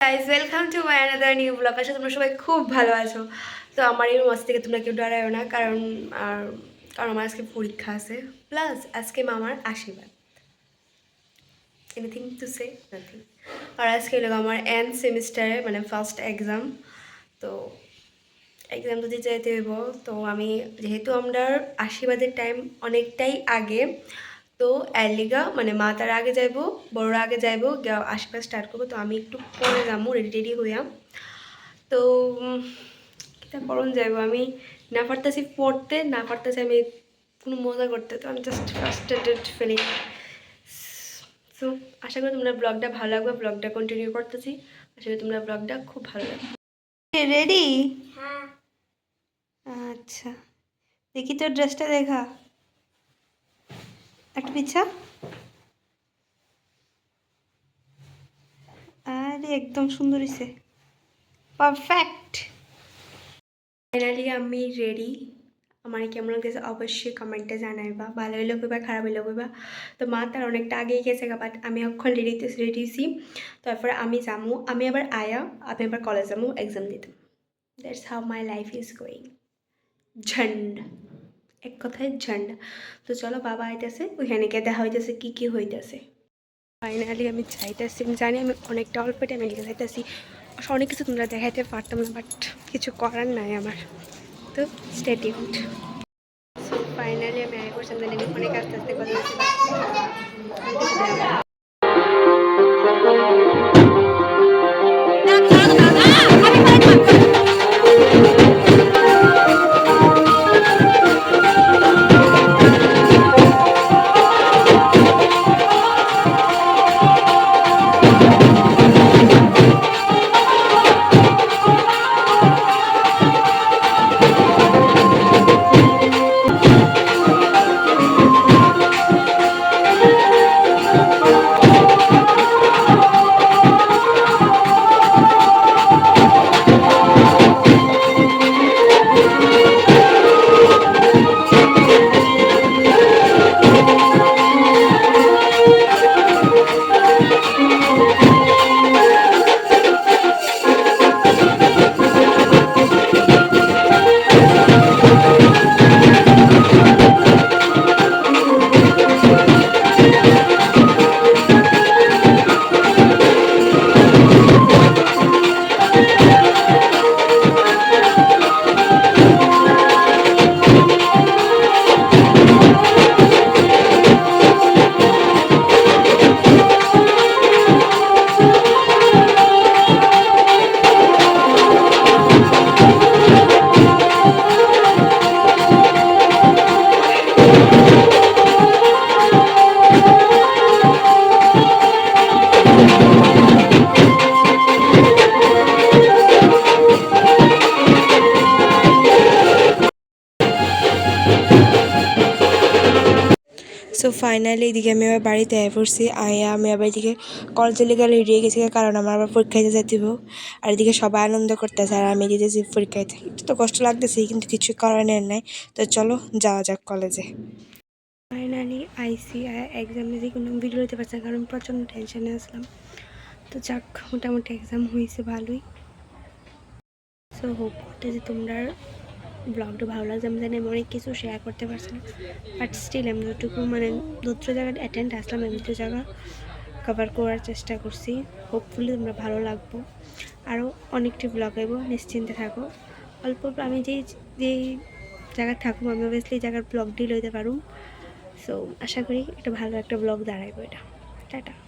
Guys welcome to my another new blog আসলে তোমরা সবাই খুব ভালো আছো। তো আমার এই মাস থেকে তোমরা কেউ ডরায়ও না, কারণ, আর, কারণ আমার আজকে পরীক্ষা আছে। প্লাস আজকে মামার আশীর্বাদ। এনিথিং টু সে নাথিং আর আজকে হলো আমার এন্ড সেমিস্টারে মানে ফার্স্ট এক্সাম তো এক্সাম যদি যাইতে হইব। তো আমি, যেহেতু আমরা আশীর্বাদের টাইম অনেকটাই আগে তো অ্যালিগা মানে মা তার আগে যাইবো বড়রা আগে যাইবো আশীর্বাদ স্টার্ট করব তো আমি একটু পরে যাব রেডি রেডি হইয়া। তো কিতা করণ যাইবো আমি না পারতেছি পড়তে না পারতেছি আমি কোনো মজা করতে তো আমি জাস্ট ফ্রাস্ট্রেটেড ফিলিং সো আশা করি তোমরা ব্লগটা ভালো লাগবে ব্লগটা কন্টিনিউ করতেছি। আশা করি তোমরা ব্লগটা খুব ভালো লাগবে। রেডি আচ্ছা। দেখি তোর ড্রেসটা দেখা। পিছা আরে, একদম সুন্দর হয়েছে পারফেক্ট ফাইনালি আমি রেডি আমার কেমন লাগতেছে অবশ্যই কমেন্টে জানাইবা। ভালো হইলে কইবা, খারাপ হইলে কইবা। তো মা তার অনেকটা আগেই গেছে বাট আমি এখন রেডি রেডি হয়েছি তারপরে আমি যামু, আমি আবার আয়া, আমি আবার কলেজ যামু এক্সাম দিতাম that's how my life is going ঝন্ড এক কথায় ঝান্ডা। তো চলো বাবা আইতেছে, ওইখানে গিয়ে দেখা হইতেছে কী কী হইতেছে। ফাইনালি আমি চাইতেছি আমি জানি আমি অনেকটা অল্প টাইমে লিখে যাইতেছি। অনেক কিছু তোমরা দেখাইতে পারতাম না বাট কিছু করার নাই আমার। তো স্টেটিউড সো ফাইনালি আমি আগে করছিলাম অনেক আস্তে আস্তে কথা সো ফাইনালি এদিকে আমি আবার বাড়িতে আয় পড়ছি। আয়া আমি আবার এদিকে কলেজে লেগে রেডি হয়ে গেছি কারণ আমার আবার পরীক্ষাতে যেতে আর এদিকে সবাই আনন্দ করতেছে আর আমি দিতেছি পরীক্ষাতে একটু তো কষ্ট লাগতেছে, কিন্তু কিছু করার নাই তো চলো, যাওয়া যাক কলেজে ফাইনালি আইসি এক্সামে যে কোনো ভিডিও দিতে পারছি কারণ প্রচণ্ড টেনশনে আসলাম তো যাক, মোটামুটি এক্সাম হয়েছে ভালোই। সো হোপ যে তোমরা ব্লগটা ভালো লাগছে আমি জানি আমি অনেক কিছু শেয়ার করতে পারছি না। বাট স্টিল আমি যতটুকু মানে দুটো জায়গায় অ্যাটেন্ড আসলাম, আমি দুটো জায়গা কভার করার চেষ্টা করছি। হোপফুলি তোমরা ভালো লাগবো। আরও অনেকটি ব্লগ আইব, নিশ্চিন্তে থাকো। অল্প আমি যেই যেই জায়গায় থাকুম, আমি অবভিয়াসলি জায়গার ব্লগ ডিল হইতে পারুম। সো আশা করি একটা ভালো একটা ব্লগ দাঁড়াইবো এটা। টাটা।